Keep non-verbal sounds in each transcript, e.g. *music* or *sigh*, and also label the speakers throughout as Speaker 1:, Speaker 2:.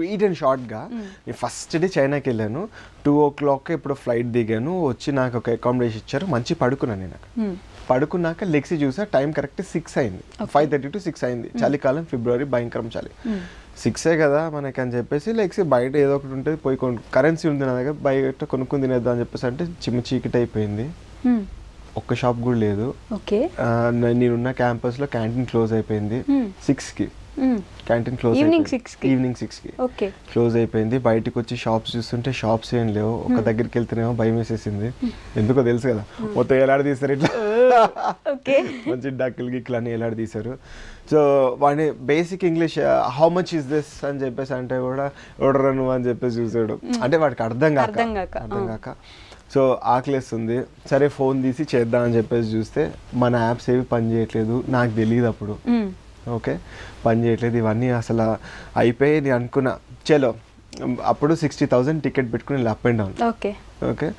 Speaker 1: Sweet and షార్ట్గా నేను first day చైనాకి వెళ్ళాను. టూ ఓ క్లాక్ ఇప్పుడు ఫ్లైట్ దిగాను. వచ్చి నాకు ఒక అకామిడేషన్ ఇచ్చారు. మంచి పడుకున్నాను నేను అక్కడ.
Speaker 2: Hmm.
Speaker 1: పడుకున్నాక లెగ్సి చూసా టైం కరెక్ట్ సిక్స్ అయింది. ఫైవ్ థర్టీ టు సిక్స్ అయింది. చలికాలం ఫిబ్రవరి భయంకరం చలి. సిక్సే కదా మనకి అని చెప్పేసి లెగ్సి బయట ఏదో ఒకటి ఉంటుంది పోయి కొను కరెన్సీ ఉంది నా దగ్గర బయట కొనుక్కుని తినేద్దాం అని చెప్పేసి అంటే చిమ్మ చీకటి అయిపోయింది.
Speaker 2: Hmm.
Speaker 1: ఒక్క షాప్ కూడా లేదు.
Speaker 2: ఓకే.
Speaker 1: నేనున్న క్యాంపస్లో క్యాంటీన్ క్లోజ్ అయిపోయింది. సిక్స్కి. క్యాంటీన్ క్లోజ్
Speaker 2: 6 కి?
Speaker 1: ఈవినింగ్ సిక్స్కి
Speaker 2: ఓకే.
Speaker 1: క్లోజ్ అయిపోయింది. బయటకు వచ్చి షాప్స్ చూస్తుంటే షాప్స్ ఏం లేవు. ఒక దగ్గరికి వెళ్తేనేమో భయం వేసేసింది. ఎందుకో తెలుసు కదా. మొత్తం ఎలాడ తీస్తారు ఇట్లా? *laughs*
Speaker 2: ఓకే.
Speaker 1: మంచి డక్కులు గిక్కులు అని ఎలాడ తీశారు. సో వాడిని basic English how much is this అని చెప్పేసి అంటే కూడా ఎవడరా నువ్వు? అని చెప్పేసి చూసాడు. అంటే వాడికి అర్థం కాక.
Speaker 2: అర్థం. కాక.
Speaker 1: సో ఆకలేస్తుంది. సరే ఫోన్ తీసి చేద్దాం అని చెప్పేసి చూస్తే మన యాప్స్ ఏవి పని చేయట్లేదు. నాకు తెలియదు అప్పుడు. ఓకే? పని చేయట్లేదు. ఇవన్నీ అసలు అయిపోయి నేను అనుకున్నా. చలో అప్పుడు సిక్స్టీ థౌసండ్ టికెట్ పెట్టుకుని up and down.
Speaker 2: Okay.
Speaker 1: Okay?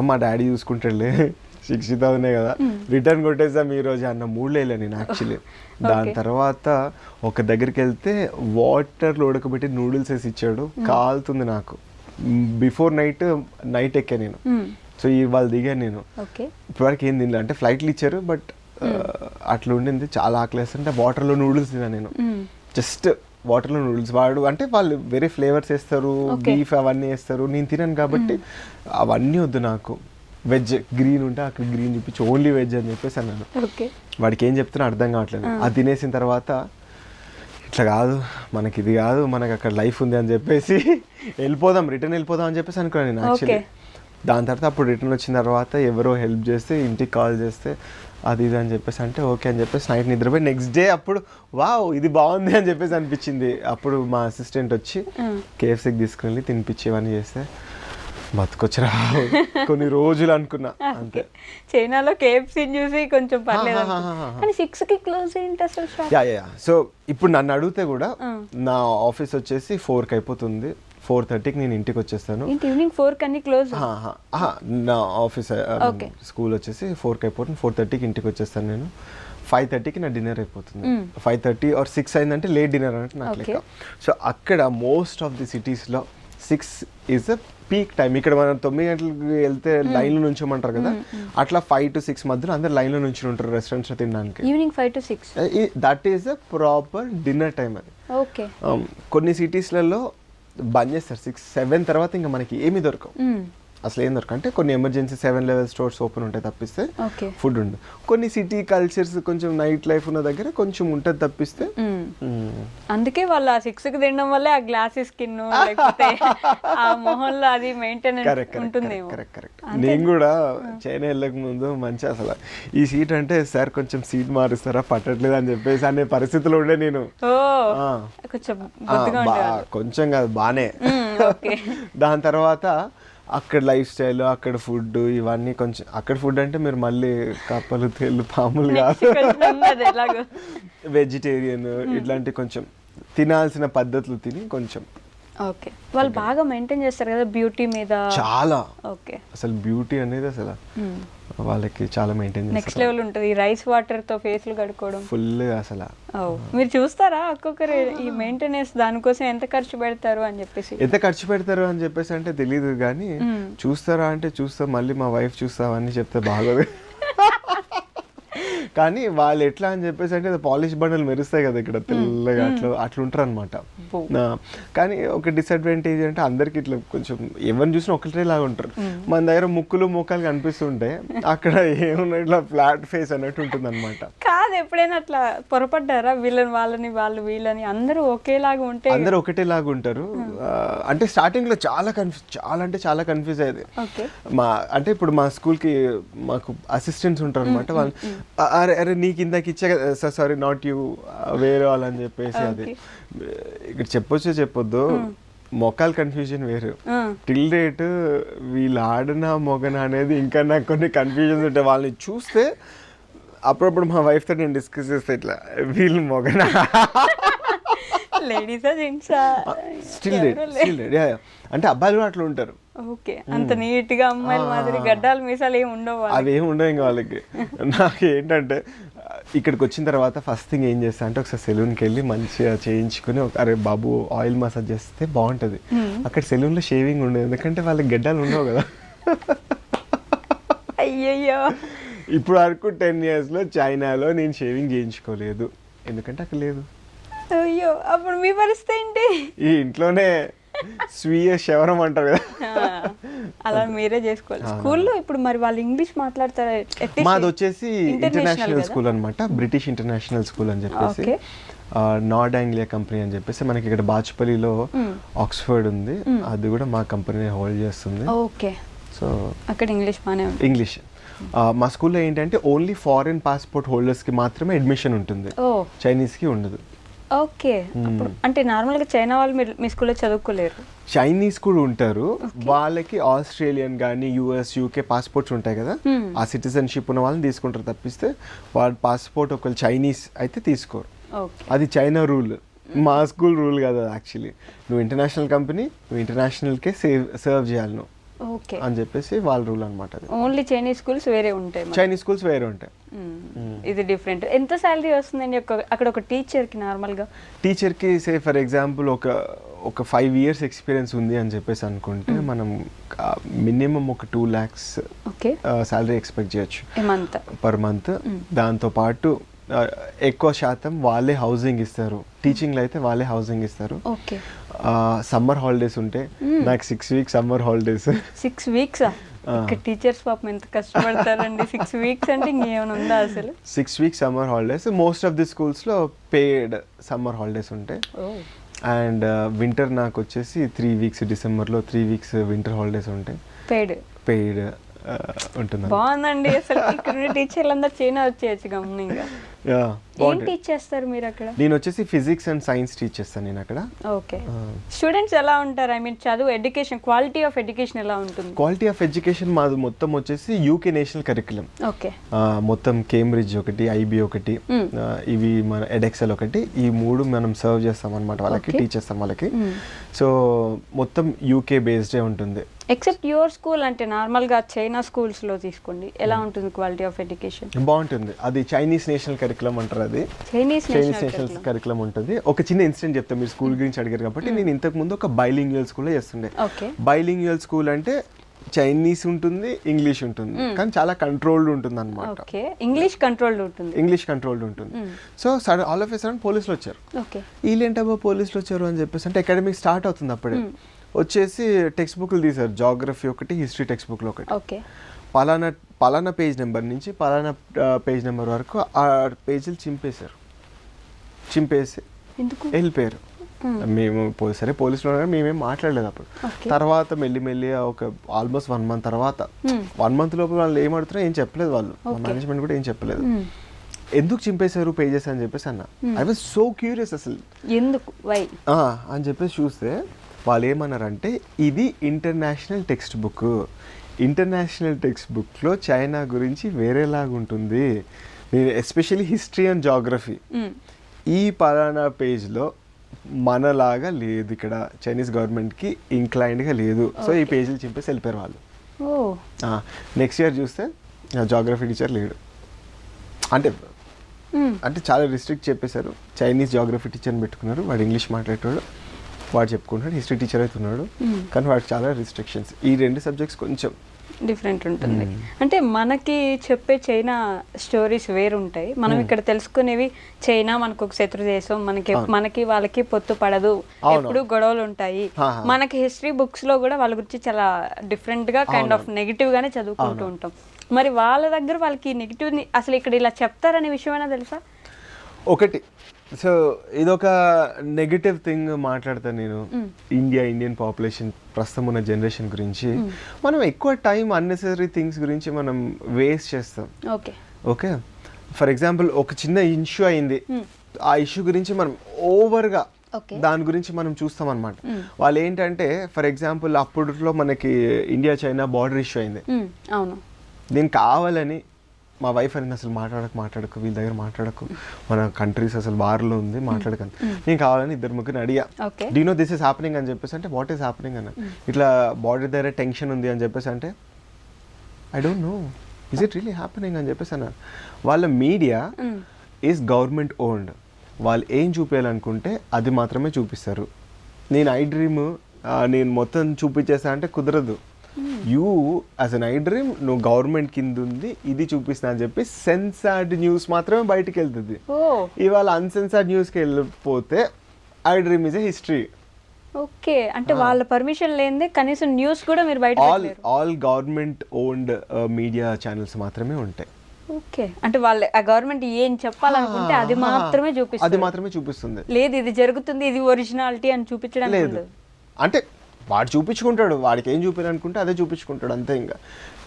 Speaker 1: మా డాడీ చూసుకుంటాడులే. సిక్స్టీ థౌసండే కదా. రిటర్న్ కొట్టేసాం ఈ రోజు అన్న మూడు నేను యాక్చువల్లీ. దాని. తర్వాత ఒక దగ్గరికి వెళ్తే వాటర్లో ఉడకబెట్టి నూడిల్స్ వేసి ఇచ్చాడు. కాలుతుంది నాకు. బిఫోర్ నైట్ నైట్ ఎక్కా నేను.
Speaker 2: Hmm.
Speaker 1: సో ఇవాళ దిగాను నేను.
Speaker 2: ఓకే
Speaker 1: ఇప్పటివరకు ఏం తినలే. అంటే ఫ్లైట్లు ఇచ్చారు బట్ అట్లా ఉండింది. చాలా ఆకలేస్తుంటే వాటర్లో నూడిల్స్ తిన్నా నేను.
Speaker 2: Hmm.
Speaker 1: జస్ట్ వాటర్లో నూడిల్స్. వాడు అంటే వాళ్ళు వేరే ఫ్లేవర్స్ వేస్తారు. బీఫ్ అవన్నీ వేస్తారు. నేను తినను కాబట్టి అవన్నీ వద్దు నాకు. వెజ్ గ్రీన్ ఉంటే అక్కడ గ్రీన్ చూపించి ఓన్లీ వెజ్ అని చెప్పేసి అన్నాను. వాడికి ఏం చెప్తున్నా అర్థం కావట్లేదు. అది తినేసిన తర్వాత ఇట్లా కాదు మనకి ఇది కాదు మనకి అక్కడ లైఫ్ ఉంది అని చెప్పేసి *laughs* వెళ్ళిపోదాం రిటర్న్ వెళ్ళిపోదాం అని చెప్పేసి అనుకున్నాను నేను యాక్చువల్లీ. దాని తర్వాత అప్పుడు రిటర్న్ వచ్చిన తర్వాత ఎవరో హెల్ప్ చేస్తే ఇంటికి కాల్ చేస్తే అది ఇది అని చెప్పేసి అంటే ఓకే అని చెప్పేసి నైట్ నిద్రపోయి నెక్స్ట్ డే అప్పుడు వావ్ ఇది బాగుంది అని చెప్పేసి అనిపించింది అప్పుడు మా అసిస్టెంట్ వచ్చి. కేఎఫ్సీకి తీసుకుని తినిపించి ఇవన్నీ చేస్తే బతుకొచ్చరా. కొన్ని రోజులు అనుకున్నా *laughs* అంతే.
Speaker 2: చైనాలో కేఎఫ్సీ చూసి కొంచెం పర్లేదు. కానీ సిక్స్కి క్లోజ్ ఏంటి అసలు
Speaker 1: యా యా సో ఇప్పుడు నన్ను అడిగితే కూడా. నా ఆఫీస్ వచ్చేసి ఫోర్కి అయిపోతుంది. ఫోర్ థర్టీకి నేను ఇంటికి వచ్చేస్తాను.
Speaker 2: ఈవినింగ్ ఫోర్ కన్నీ క్లోజ్?
Speaker 1: నా ఆఫీస్. స్కూల్ వచ్చేసి ఫోర్కి అయిపోతుంది. ఫోర్ థర్టీకి ఇంటికి వచ్చేస్తాను నేను. ఫైవ్ థర్టీకి నా డిన్నర్ అయిపోతుంది. ఫైవ్ థర్టీ ఆర్ సిక్స్ అయిందంటే లేట్ డిన్నర్ అంటే నాకు. లెక్క. సో అక్కడ మోస్ట్ ఆఫ్ ది సిటీస్లో six is a peak time. ఇక్కడ మనం తొమ్మిది గంటలకు వెళ్తే లైన్లో నుంచోమంటారు కదా. అట్లా ఫైవ్ టు సిక్స్ మధ్యలో అందరు లైన్లో నుంచి ఉంటారు రెస్టారెంట్స్లో తినడానికి.
Speaker 2: Evening five to six
Speaker 1: that is a proper dinner time అది.
Speaker 2: ఓకే
Speaker 1: Um, కొన్ని సిటీస్లలో బంద్ చేస్తారు. సిక్స్ సెవెన్ తర్వాత ఇంకా మనకి ఏమీ దొరకవు. అసలు ఏం దొరకవు. అంటే కొన్ని emergency seven eleven stores open ఉంటాయి తప్పిస్తే ఫుడ్ ఉండదు. కొన్ని సిటీ కల్చర్స్ కొంచెం నైట్ లైఫ్ ఉన్న దగ్గర కొంచెం ఉంటుంది తప్పిస్తే.
Speaker 2: అందుకే వాళ్ళు ఆ సిక్స్కి తినడం వల్లే ఆ గ్లాసెస్ స్కిన్ లేకపోతే ఆ మొహంలో అది maintenance
Speaker 1: correct correct correct correct నేను కూడా చైనా వెళ్ళక ముందు మంచి అసలు ఈ సీట్ అంటే సార్ కొంచెం సీట్ మారుస్తారా? పట్టట్లేదు అని చెప్పేసి అనే పరిస్థితిలో ఉండే నేను.
Speaker 2: కొంచెం
Speaker 1: కొంచెం కాదు బానే. *laughs* దాని తర్వాత అక్కడ లైఫ్ స్టైల్ అక్కడ ఫుడ్ ఇవన్నీ కొంచెం అక్కడ ఫుడ్ అంటే మీరు మళ్ళీ కప్పలు తేళ్ళు పాములు కాదు. వెజిటేరియన్ ఇట్లాంటి కొంచెం తినాల్సిన పద్ధతులు తిని కొంచెం
Speaker 2: ఓకే. వాళ్ళు బాగా మెయింటైన్ చేస్తారు కదా బ్యూటీ మీద.
Speaker 1: చాలా.
Speaker 2: ఓకే.
Speaker 1: అసలు బ్యూటీ అనేది అసలు వాళ్ళకి చాలా మెయింటైన్
Speaker 2: నెక్స్ట్ లెవెల్ ఉంటుంది. రైస్ వాటర్తో ఫేస్లు కడుక్కోవడం.
Speaker 1: ఫుల్ అసలు.
Speaker 2: మీరు చూస్తారా ఒక్కొక్కరు ఈ మెయింటెనెన్స్ దానికోసం ఎంత ఖర్చు పెడతారు అని చెప్పేసి?
Speaker 1: ఎంత ఖర్చు పెడతారు అని చెప్పేసి అంటే తెలియదు కానీ
Speaker 2: మ్మ్.
Speaker 1: చూస్తారా అంటే చూస్తా మళ్ళీ మా వైఫ్ చూస్తావని చెప్తే బాగోదు. *laughs* కానీ వాళ్ళు ఎట్లా అని చెప్పేసి అంటే పాలిష్ బండలు మెరుస్తాయి కదా ఇక్కడ తెల్లగా అట్లా అట్లా ఉంటారు అనమాట. కానీ ఒక డిసడ్వాంటేజ్ అంటే అందరికి ఇట్లా కొంచెం ఎవరిని చూసినా ఒకటే లాగా ఉంటారు మన దగ్గర ముక్కులు ముఖాలు కనిపిస్తుంటాయి అక్కడ ఏమున్నా ఇట్లా ఫ్లాట్ ఫేస్ అన్నట్టు ఉంటుంది అనమాట
Speaker 2: కాదు ఎప్పుడైనా అట్లా పొరపడ్డారా? వీళ్ళని వాళ్ళని వాళ్ళు వీళ్ళని అందరూ ఒకేలాగా ఉంటే
Speaker 1: అందరూ ఒకటే లాగా ఉంటారు అంటే స్టార్టింగ్లో చాలా కన్ఫ్యూజ్ చాలా అంటే చాలా కన్ఫ్యూజ్ అయ్యేది. మా అంటే ఇప్పుడు మా స్కూల్కి మాకు అసిస్టెంట్స్ ఉంటారు అనమాట వాళ్ళు "అ- అరే అరే నీకు ఇందాక ఇచ్చా కదా సారీ నాట్ యూ వేరే వాళ్ళు అని చెప్పేసి అది. ఇక్కడ చెప్పొచ్చు చెప్పొద్దు మొక్కల కన్ఫ్యూజన్ వేరు. టిల్ డేట్ వీళ్ళు ఆడిన మొగన అనేది ఇంకా నాకు కొన్ని కన్ఫ్యూజన్స్ ఉంటాయి. వాళ్ళని చూస్తే అప్పుడప్పుడు మా వైఫ్తో నేను డిస్కస్ చేస్తే ఇట్లా వీళ్ళు మొగన.
Speaker 2: లేడీసా జెంట్సా
Speaker 1: స్టిల్ రెడీ స్టిల్ రెడీ అంటే అబ్బాయిలు అట్లా ఉంటారు.
Speaker 2: ఓకే. అంత నీట్గా అమ్మాయిల మాదిరి గడ్డాలు మీసాలు ఏమి ఉండవు.
Speaker 1: అవి ఏమి ఉండవు ఇంకా వాళ్ళకి. నాకు ఏంటంటే ఇక్కడికి వచ్చిన తర్వాత ఫస్ట్ థింగ్ ఏం చేస్తా అంటే ఒకసారి సెలూన్కి వెళ్ళి మంచిగా చేయించుకుని ఒక అరే బాబు ఆయిల్ మసాజ్ చేస్తే బాగుంటుంది. అక్కడ సెలూన్లో షేవింగ్ ఉండదు. ఎందుకంటే వాళ్ళకి గడ్డలు ఉండవు కదా.
Speaker 2: అయ్యయ్యో.
Speaker 1: ఇప్పుడు వరకు టెన్ ఇయర్స్లో చైనాలో నేను షేవింగ్ చేయించుకోలేదు. ఎందుకంటే అక్కడ లేదు.
Speaker 2: అయ్యో అప్పుడు మీ పరిస్థితి ఏంటి?
Speaker 1: ఈ ఇంట్లోనే స్వీయ శవరం అంటారు కదా.
Speaker 2: అలా మీరే చేసుకోవాలి. స్కూల్లో ఇప్పుడు మరి వాళ్ళు ఇంగ్లీష్ మాట్లాడతారు
Speaker 1: మాది వచ్చేసి ఇంటర్నేషనల్? స్కూల్ అనమాట బ్రిటిష్ ఇంటర్నేషనల్ స్కూల్ అని చెప్పేసి. నార్డ్ ఆంగ్లియా కంపెనీ అని చెప్పేసి మనకి ఇక్కడ బాచుపల్లిలో ఆక్స్ఫర్డ్ ఉంది. అది కూడా మా కంపెనీ హోల్డ్ చేస్తుంది.
Speaker 2: ఓకే.
Speaker 1: సో
Speaker 2: అక్కడ ఇంగ్లీష్ ఉంది.
Speaker 1: ఇంగ్లీష్ మా స్కూల్లో ఏంటంటే ఓన్లీ ఫారిన్ పాస్పోర్ట్ హోల్డర్స్కి మాత్రమే అడ్మిషన్ ఉంటుంది.
Speaker 2: ఓ.
Speaker 1: చైనీస్కి ఉండదు.
Speaker 2: ఓకే. అప్పుడు అంటే నార్మల్గా చైనా వాళ్ళు మీ స్కూల్లో చదువుకోలేరు?
Speaker 1: చైనీస్ కూడా ఉంటారు. వాళ్ళకి ఆస్ట్రేలియన్ కానీ యూఎస్ యూకే పాస్పోర్ట్స్ ఉంటాయి కదా? ఆ సిటిజన్షిప్ ఉన్న వాళ్ళని తీసుకుంటారు తప్పిస్తే వాళ్ళ పాస్పోర్ట్ ఒకళ్ళు చైనీస్ అయితే తీసుకోరు. అది చైనా రూల్. మా స్కూల్ రూల్ కదా యాక్చువల్లీ. నువ్వు ఇంటర్నేషనల్ కంపెనీ నువ్వు ఇంటర్నేషనల్కే సేవ్ సర్వ్ చేయాలి నువ్వు
Speaker 2: ఓకే.
Speaker 1: అని చెప్పేసి వాళ్ళ రూల్ అనమాట
Speaker 2: ఓన్లీ చైనీస్ స్కూల్స్ వేరే ఉంటాయి.
Speaker 1: చైనీస్ స్కూల్స్ వేరే ఉంటాయి.
Speaker 2: ఇది డిఫరెంట్ ఎంత శాలరీ వస్తుందండి అక్కడ ఒక టీచర్కి నార్మల్గా?
Speaker 1: టీచర్కి సే ఫర్ ఎగ్జాంపుల్ ఒక ఒక ఫైవ్ ఇయర్స్ ఎక్స్పీరియన్స్ ఉంది అని చెప్పేసి అనుకుంటే మనం మినిమం ఒక two lakhs
Speaker 2: okay
Speaker 1: salary expect చేయొచ్చు. పర్ మంత్ దాంతో పాటు ఎక్కువ శాతం వాళ్ళే హౌసింగ్ ఇస్తారు. టీచింగ్లో అయితే వాళ్ళే హౌసింగ్ ఇస్తారు.
Speaker 2: ఓకే
Speaker 1: సమ్మర్ హాలిడేస్ ఉంటే నాకు six weeks summer holidays
Speaker 2: six weeks ఇక్కడ టీచర్స్ పాపం ఎంత కష్టపడతారండి? సిక్స్ వీక్స్ అంటే ఇంకేమైనా ఉందా అసలు?
Speaker 1: Six weeks summer holidays most of the స్కూల్స్లో పేడ్ సమ్మర్ హాలిడేస్ ఉంటాయి. అండ్ వింటర్ నాకు వచ్చేసి త్రీ వీక్స్ డిసెంబర్లో త్రీ వీక్స్ వింటర్ హాలిడేస్ ఉంటాయి.
Speaker 2: పెయిడ్
Speaker 1: పెయిడ్ ఉంటుంది
Speaker 2: బాగుందండి. అసలు ఇక్కడ టీచర్లు అందరు చైనా వచ్చేయచ్చు గమనింగా ఏం టీచ్ చేస్తారు మీరు అక్కడ
Speaker 1: నేను వచ్చేసి ఫిజిక్స్ అండ్ సైన్స్ టీచ్ చేస్తాను నేను అక్కడ
Speaker 2: ఓకే స్టూడెంట్స్ ఎలా ఉంటారు? ఐ మీన్ చదువు ఎడ్యుకేషన్ క్వాలిటీ ఆఫ్ ఎడ్యుకేషన్ ఎలా ఉంటుంది?
Speaker 1: క్వాలిటీ ఆఫ్ ఎడ్యుకేషన్ మాది మొత్తం వచ్చేసి యూకే నేషనల్ కరికులం.
Speaker 2: ఓకే.
Speaker 1: మొత్తం కేంబ్రిడ్జ్ ఒకటి ఐబీ ఒకటి ఇవి మన ఎడెక్సెల్ ఒకటి ఈ మూడు మనం సర్వ్ చేస్తాం అనమాట వాళ్ళకి. టీచ్ చేస్తాం వాళ్ళకి. సో మొత్తం యూకే బేస్డే ఉంటుంది.
Speaker 2: ఎక్సెప్ట్ యువర్ స్కూల్ అంటే నార్మల్గా చైనా స్కూల్స్లో తీసుకోండి. ఎలా ఉంటుంది క్వాలిటీ ఆఫ్ ఎడ్యుకేషన్
Speaker 1: బాగుంటుంది. అది చైనీస్ నేషనల్ కరికులం అంటారు అది.
Speaker 2: చైనీస్
Speaker 1: చైనీస్ నేషనల్ కరికులం ఉంటుంది. ఒక చిన్న ఇన్సిడెంట్ చెప్తాను. మీరు స్కూల్ గురించి అడిగారు కాబట్టి నేను ఇంతకు ముందు ఒక బైలింగ్యువల్ స్కూల్లో చేస్తుండే.
Speaker 2: ఓకే
Speaker 1: బైలింగ్యువల్ స్కూల్ అంటే చైనీస్ ఉంటుంది ఇంగ్లీష్ ఉంటుంది. కానీ చాలా కంట్రోల్డ్ ఉంటుంది అనమాట
Speaker 2: ఓకే ఇంగ్లీష్ కంట్రోల్డ్ ఉంటుంది.
Speaker 1: ఇంగ్లీష్ కంట్రోల్డ్ ఉంటుంది. So sudden all of a sudden పోలీసులు వచ్చారు.
Speaker 2: ఓకే
Speaker 1: వీళ్ళేంటబ్బా పోలీసులు వచ్చారు అని చెప్పేసి అంటే అకాడమిక్ స్టార్ట్ అవుతుంది అప్పుడే. వచ్చేసి టెక్స్ట్ బుక్లు తీశారు. జాగ్రఫీ ఒకటి హిస్టరీ టెక్స్ట్ బుక్లో ఒకటి.
Speaker 2: ఓకే.
Speaker 1: పలానా పలానా పేజ్ నెంబర్ నుంచి పలానా పేజ్ నెంబర్ వరకు ఆ పేజీలు చింపేశారు. చింపేసి
Speaker 2: ఎందుకు?
Speaker 1: వెళ్ళిపోయారు. మేము సరే పోలీసులు ఉన్నారు మేమేం మాట్లాడలేదు అప్పుడు. తర్వాత మెల్లి మెల్లి ఒక ఆల్మోస్ట్ వన్ మంత్ తర్వాత వన్ మంత్ లోపు వాళ్ళు ఏం అడుగుతారో ఏం చెప్పలేదు వాళ్ళు. మేనేజ్మెంట్ కూడా ఏం చెప్పలేదు. ఎందుకు చింపేశారు పేజెస్ అని చెప్పేసి అన్న. ఐ వాజ్ సో క్యూరియస్ అసలు.
Speaker 2: ఎందుకు? వై
Speaker 1: అని చెప్పేసి చూస్తే వాళ్ళు ఏమన్నారంటే ఇది international text book international text బుక్లో చైనా గురించి వేరేలాగా ఉంటుంది ఎస్పెషల్లీ హిస్టరీ అండ్ జాగ్రఫీ ఈ పలానా పేజ్లో మనలాగా లేదు ఇక్కడ. చైనీస్ గవర్నమెంట్కి ఇంక్లైన్డ్గా లేదు. సో ఈ పేజీలు చింపేసి వెళ్ళిపోయారు వాళ్ళు. నెక్స్ట్ ఇయర్ చూస్తే జాగ్రఫీ టీచర్ లేడు. అంటే
Speaker 2: Hmm.
Speaker 1: అంటే చాలా రిస్ట్రిక్ట్ చెప్పేశారు. చైనీస్ జాగ్రఫీ టీచర్ని పెట్టుకున్నారు. వాడు ఇంగ్లీష్ మాట్లాడేటోడు. వాడు చెప్పుకుంటాడు హిస్టరీ టీచర్ అయితే ఉన్నాడు కానీ వాడికి చాలా రిస్ట్రిక్షన్స్ ఈ రెండు సబ్జెక్ట్స్ కొంచెం
Speaker 2: డిఫరెంట్ ఉంటుంది. అంటే మనకి చెప్పే చైనా స్టోరీస్ వేరు ఉంటాయి. మనం ఇక్కడ తెలుసుకునేవి చైనా మనకు ఒక శత్రు దేశం మనకి మనకి వాళ్ళకి పొత్తు పడదు. ఎప్పుడు గొడవలు ఉంటాయి. మనకి హిస్టరీ బుక్స్లో కూడా వాళ్ళ గురించి చాలా డిఫరెంట్గా కైండ్ ఆఫ్ నెగిటివ్ గానే చదువుకుంటూ ఉంటాం. మరి వాళ్ళ దగ్గర వాళ్ళకి నెగిటివ్ అసలు ఇక్కడ ఇలా చెప్తారనే విషయమైనా తెలుసా?
Speaker 1: ఒకటి సో ఇదొక నెగటివ్ థింగ్ మాట్లాడతాను నేను. ఇండియా ఇండియన్ పాపులేషన్ ప్రస్తుతం ఉన్న జనరేషన్ గురించి. మనం ఎక్కువ టైం అన్నెసరీ థింగ్స్ గురించి మనం వేస్ట్ చేస్తాం.
Speaker 2: ఓకే.
Speaker 1: ఓకే? ఫర్ ఎగ్జాంపుల్ ఒక చిన్న ఇష్యూ అయింది. ఆ ఇష్యూ గురించి మనం ఓవర్గా దాని గురించి మనం చూస్తాం అనమాట వాళ్ళు ఏంటంటే ఫర్ ఎగ్జాంపుల్ అప్పట్లో మనకి ఇండియా చైనా బార్డర్ ఇష్యూ అయింది.
Speaker 2: అవును.
Speaker 1: నేను కావాలని మా వైఫ్ అనేది అసలు మాట్లాడకు మాట్లాడకు వీళ్ళ దగ్గర మాట్లాడకు. మన కంట్రీస్ అసలు వార్లో ఉంది మాట్లాడకని నేను కావాలని ఇద్దరు ముగ్గురిని అడిగా. Do no this is happening అని చెప్పేసి అంటే వాట్ ఈస్ హ్యాపెనింగ్ అన్న. ఇట్లా బాడీ దగ్గర టెన్షన్ ఉంది అని చెప్పేసి అంటే I don't know is it really happening అని చెప్పేసి అన్నారు వాళ్ళ మీడియా ఈజ్ గవర్నమెంట్ ఓన్డ్ వాళ్ళు ఏం చూపించాలనుకుంటే అది మాత్రమే చూపిస్తారు. నేను ఐ డ్రీమ్ నేను మొత్తం చూపించేసా అంటే కుదరదు. You as an I dream నువ్వు గవర్నమెంట్ కింద ఉంది ఇది చూపిస్తున్నా అని చెప్పి సెన్సార్డ్ న్యూస్ మాత్రమే బయటికి వెళ్తుంది ఇవాళ అన్సెన్సార్డ్ న్యూస్కి వెళ్ళిపోతే I dream is a history
Speaker 2: okay. అంటే వాళ్ళ పర్మిషన్ లేనిదే కనీసం న్యూస్ కూడా మీరు బయట
Speaker 1: all all government owned media channels మాత్రమే ఉంటాయి.
Speaker 2: ఓకే. అంటే వాళ్ళ ఆ గవర్నమెంట్ ఏం చెప్పాలనుకుంటే అది మాత్రమే
Speaker 1: అది
Speaker 2: చూపిస్తుంది.
Speaker 1: మాత్రమే చూపిస్తుంది.
Speaker 2: లేదు ఇది జరుగుతుంది ఇది ఒరిజినాలిటీ అని చూపించడానికి
Speaker 1: లేదు. అంటే వాడు చూపించుకుంటాడు వాడికి ఏం చూపించాలనుకుంటే అదే చూపించుకుంటాడు అంతే ఇంకా.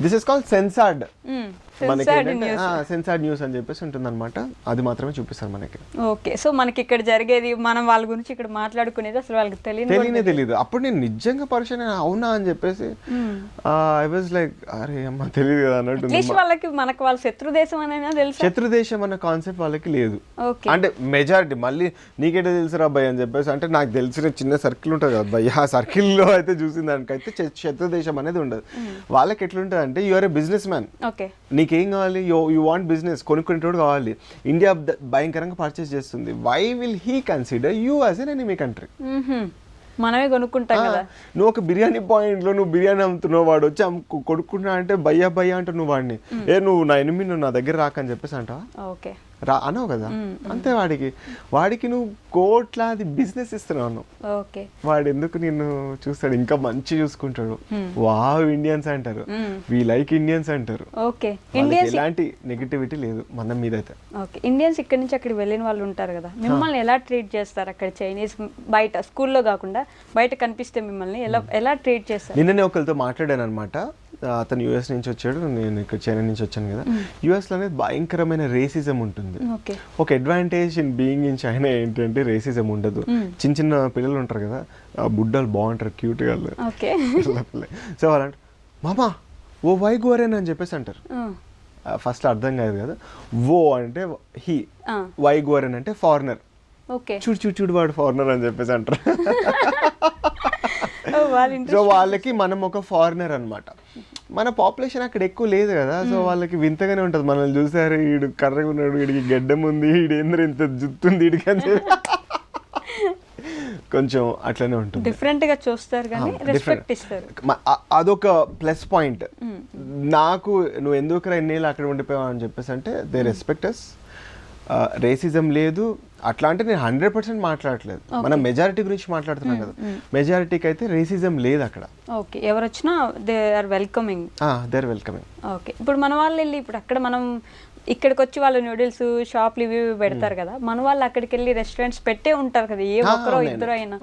Speaker 1: This is call censored. మనకి. సెన్సార్డ్ న్యూస్ అని చెప్పేసి ఉంటుంది అది మాత్రమే చూపిస్తారు మనకి.
Speaker 2: ఓకే సో మనకి ఇక్కడ జరిగేది మనం వాళ్ళ గురించి ఇక్కడ మాట్లాడుకునేది అసలు వాళ్ళకి తెలియదు
Speaker 1: తెలియనే తెలియదు అప్పుడు నేను నిజంగా పరిచయం అవునా అని చెప్పేసి ఐ వాజ్ లైక్ అరే అమ్మ తెలియదు కదా అన్నట్టు
Speaker 2: వాళ్ళకి మనకు వాళ్ళ శత్రు దేశం అనేది తెలుసు?
Speaker 1: శత్రుదేశం అన్న కాన్సెప్ట్ వాళ్ళకి లేదు. అంటే మెజారిటీ మళ్ళీ నీకేటో తెలుసురా అబ్బాయి అని చెప్పేసి అంటే నాకు తెలిసిన చిన్న సర్కిల్ ఉంటుంది కదా అబ్బాయి. ఆ సర్కిల్లో అయితే చూసిన దానికైతే శ- శత్రుదేశం అనేది ఉండదు. వాళ్ళకి ఎట్లుంటుంది అంటే you are a business man
Speaker 2: okay.
Speaker 1: నీకేం కావాలి? యో యూ వాంట్ బిజినెస్ కొనుక్కునేటోడు కావాలి. ఇండియా భయంకరంగా పర్చేస్ చేస్తుంది. Why will he consider you as an enemy country.
Speaker 2: మనమే కొనుక్కుంటాం కదా.
Speaker 1: నువ్వు ఒక బిర్యానీ పాయింట్లో నువ్వు బిర్యానీ అమ్ముతున్నావు. వాడు వచ్చి కొడుకున్నా అంటే భయ్యా భయ్యా అంటావు నువ్వు వాడిని. ఏ నువ్వు నా ఎనిమి నువ్వు నా దగ్గర రాకని చెప్పేసి అంటావా?
Speaker 2: ఓకే.
Speaker 1: రా అనవు కదా? అంతే వాడికి. వాడికి నువ్వు కోట్లాది బిజినెస్ ఇస్తున్నావు వాడు ఎందుకు నిన్ను చూస్తాడు? ఇంకా మంచి చూసుకుంటాడు. వావ్ ఇండియన్స్ అంటారు. వి లైక్ ఇండియన్స్ అంటారు.
Speaker 2: ఓకే.
Speaker 1: వాళ్ళకి
Speaker 2: ఇండియన్స్
Speaker 1: ఎలాంటి నెగిటివిటీ లేదు మన మీద అయితే
Speaker 2: ఓకే. ఇండియన్స్ ఇక్కడి నుంచి అక్కడికి వెళ్ళిన వాళ్ళు ఉంటారు కదా? మిమ్మల్ని ఎలా ట్రీట్ చేస్తారు అక్కడ చైనీస్ బయట స్కూల్లో కాకుండా బయట కనిపిస్తే మిమ్మల్ని ఎలా ఎలా ట్రీట్ చేస్తారు?
Speaker 1: నిన్ననే ఒకరితో మాట్లాడాను అనమాట అతను యుఎస్ నుంచి వచ్చాడు నేను ఇక్కడ చైనా నుంచి వచ్చాను కదా. యుఎస్లో అనేది భయంకరమైన రేసిజం ఉంటుంది. ఒక advantage in being in China ఏంటంటే రేసిజం ఉండదు. చిన్న చిన్న పిల్లలు ఉంటారు కదా ఆ బుడ్డలు బాగుంటారు క్యూట్గా
Speaker 2: ఓకే.
Speaker 1: సో వాళ్ళంటే మామా ఓ వై గోరేన్ అని చెప్పేసి అంటారు. ఫస్ట్ అర్థం కాదు కదా. ఓ అంటే హీ. వై గోరెన్ అంటే ఫారినర్ చూడు చూడు చూడు వాడు ఫారినర్ అని చెప్పేసి అంటారు.
Speaker 2: వాళ్ళ
Speaker 1: సో వాళ్ళకి మనం ఒక ఫారినర్ అన్నమాట. మన పాపులేషన్ అక్కడ ఎక్కువ లేదు కదా. సో వాళ్ళకి వింతగానే ఉంటుంది. మనల్ని చూసారు వీడు కర్రగా ఉన్నాడు వీడికి గడ్డం ఉంది వీడు ఏంద్ర ఇంత జుత్తుంది వీడికి అని కొంచెం అట్లనే ఉంటుంది.
Speaker 2: డిఫరెంట్గా చూస్తారు కానీ రెస్పెక్ట్. ఇస్తారు.
Speaker 1: అ- అదొక ప్లస్ పాయింట్ నాకు నువ్వు ఎందుకు ఎన్నేళ్ళు అక్కడ ఉండిపోయావు అని చెప్పేసి అంటే దే రెస్పెక్టస్ రేసిజం లేదు. అట్లా అంటే నేను హండ్రెడ్ పర్సెంట్ మాట్లాడట్లేదు. మనం మెజారిటీ గురించి మాట్లాడుతున్నాం కదా. మెజారిటీకి అయితే రేసిజం లేదు అక్కడ.
Speaker 2: ఓకే ఎవరు వచ్చినా they are welcoming
Speaker 1: there welcoming
Speaker 2: okay ఇప్పుడు మన వాళ్ళు వెళ్ళి ఇప్పుడు అక్కడ మనం ఇక్కడికి వచ్చి వాళ్ళు నూడిల్స్ షాప్లు ఇవి పెడతారు కదా. మన వాళ్ళు అక్కడికి వెళ్ళి రెస్టారెంట్స్ పెట్టే ఉంటారు కదా. ఏ ఒక్కరో ఇద్దరు అయినా.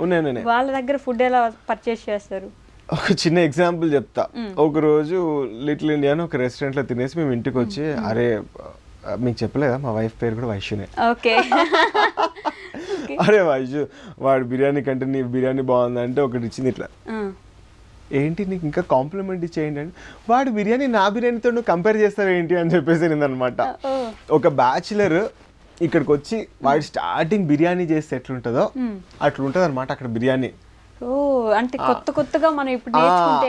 Speaker 2: వాళ్ళ దగ్గర ఫుడ్ ఎలా పర్చేస్ చేస్తారు?
Speaker 1: ఒక చిన్న ఎగ్జాంపుల్ చెప్తా. ఒక రోజు లిటిల్ ఇండియా అని ఒక restaurant లో తినేసి మేము ఇంటికి వచ్చి అరే మీకు చెప్పలేదా? మా వైఫ్ పేరు కూడా వైశ్యునే
Speaker 2: ఓకే. *laughs*
Speaker 1: అరే వైశ్యు వాడు బిర్యానీ కంటే నీ బిర్యానీ బాగుందంటే ఒకటి ఇచ్చింది ఇట్లా. ఏంటి నీకు ఇంకా కాంప్లిమెంట్ ఇచ్చేయండి అంటే వాడు బిర్యానీ నా బిర్యానీతో నువ్వు కంపేర్ చేస్తావు ఏంటి అని చెప్పేసి అనమాట ఒక బ్యాచులర్ ఇక్కడికి వచ్చి వాడు స్టార్టింగ్ బిర్యానీ చేస్తే ఎట్లుంటుందో అట్లుంటుంది అనమాట అక్కడ బిర్యానీ.
Speaker 2: అంటే కొత్త కొత్తగా మనం ఇప్పుడు?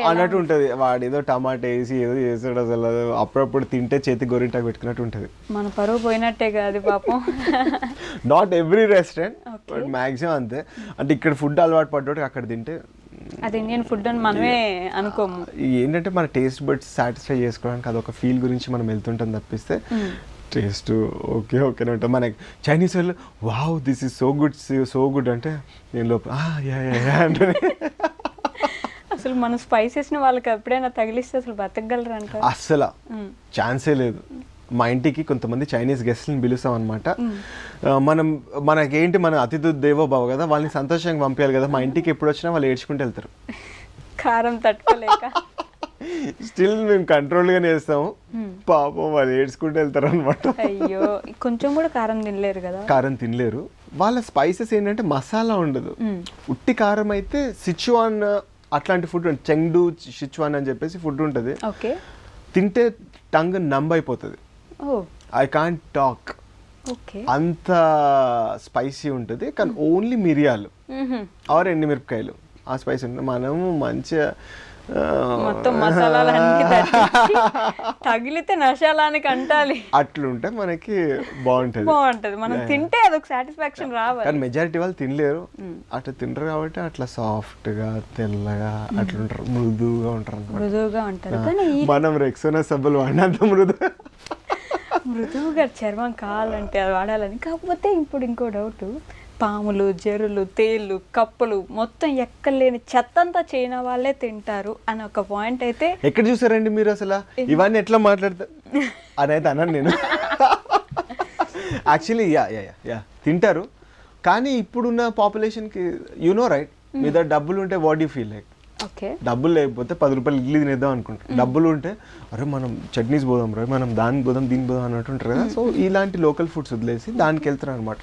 Speaker 1: అన్నట్టు ఉంటుంది. వాడు ఏదో టమాటా వేసి ఏదో చేస్తాడు అసలు అప్పుడప్పుడు తింటే చేతి గొరింటాకు పెట్టుకున్నట్టు ఉంటుంది.
Speaker 2: మన పరువు పోయినట్టే కాదు పాపం.
Speaker 1: Not every restaurant but maximum అంతే. అంటే ఇక్కడ ఫుడ్ అలవాటు పడ్డోటి అక్కడ తింటే
Speaker 2: అది ఇండియన్ ఫుడ్ అని మనమే అనుకోము.
Speaker 1: ఏంటంటే మన టేస్ట్ బడ్స్ సాటిస్ఫై చేసుకోవడానికి అదొక ఫీల్ గురించి మనం వెళ్తుంటాం తప్పిస్తే టేస్ట్ ఓకే ఓకేనే ఉంటాం మనకి చైనీస్ వాళ్ళు wow this is so good so good అంటే నేను లోపల అంటే
Speaker 2: అసలు మనం స్పైసెస్ వాళ్ళకి ఎప్పుడైనా తగిలిస్తే అసలు బతకగలరు అంటారు
Speaker 1: అస్సలు ఛాన్సే లేదు. మా ఇంటికి కొంతమంది చైనీస్ గెస్ట్ని పిలుస్తాం అనమాట మనం మనకేంటి మన అతిథి దేవో భవ కదా వాళ్ళని సంతోషంగా పంపించాలి కదా. మా ఇంటికి ఎప్పుడు వచ్చినా వాళ్ళు ఏడ్చుకుంటూ వెళ్తారు.
Speaker 2: కారం తట్టుకోలేక.
Speaker 1: స్టిల్ మేము కంట్రోల్గానే వేస్తాము పాపం వాళ్ళు ఏడ్చుకుంటూ వెళ్తారు అనమాట
Speaker 2: అయ్యో కొంచెం కూడా కారం తినలేరు కదా?
Speaker 1: కారం తినలేరు. వాళ్ళ స్పైసెస్ ఏంటంటే మసాలా ఉండదు. ఉట్టి కారం అయితే సిచువాన్ అట్లాంటి ఫుడ్ చెంగ్డు సిచువాన్ అని చెప్పేసి ఫుడ్ ఉంటుంది. తింటే టంగ్ నంబ్ అయిపోతుంది. ఐ కాంట్ టాక్ అంత స్పైసీ ఉంటుంది. కానీ ఓన్లీ మిరియాలు. ఆర్ ఎండుమిరపకాయలు. ఆ స్పైసీ ఉంటుంది. మనము మంచిగా
Speaker 2: మొత్తం మసాలాలన్నీ తగిలితే నశాలానికి అంటాలి.
Speaker 1: అట్లుంటే మనకి బాగుంటుంది.
Speaker 2: బాగుంటది. మనం తింటే అదొక సాటిస్ఫాక్షన్ రావాలి.
Speaker 1: కానీ మెజారిటీ వాళ్ళు తినలేరు. అట్లా తినరు కాబట్టి అట్లా సాఫ్ట్గా తెల్లగా అట్లుంటారు. మృదువుగా ఉంటారు.
Speaker 2: మృదువుగా ఉంటారు కానీ ఈ
Speaker 1: మనం రెక్సోనా సబ్బులు వాడినంత మృదు
Speaker 2: మృదువుగా చర్మం కావాలంటే అది వాడాలని. కాకపోతే ఇప్పుడు ఇంకో డౌట్ పాములు జెరులు తేళ్ళు కప్పలు మొత్తం ఎక్కలేని చెత్త అంతా చైనా వాళ్ళే తింటారు అని ఒక పాయింట్ అయితే
Speaker 1: ఎక్కడ చూసారండి మీరు అసలు? ఇవన్నీ ఎట్లా మాట్లాడతారు అని అయితే అన్నాను నేను. యాక్చువల్లీ యా యా యా తింటారు. కానీ ఇప్పుడున్న పాపులేషన్కి యు నో రైట్ మీ దగ్గర డబ్బులు ఉంటే what you feel like
Speaker 2: okay
Speaker 1: డబ్బులు లేకపోతే పది రూపాయలు ఇడ్లీ తినేద్దాం అనుకుంటాం. డబ్బులు ఉంటే అరే మనం చట్నీస్ పోదాం రే మనం దానికి పోదాం దీనికి పోదాం అన్నట్టు ఉంటారు కదా. సో ఇలాంటి లోకల్ ఫుడ్స్ వదిలేసి దానికి వెళ్తారు అనమాట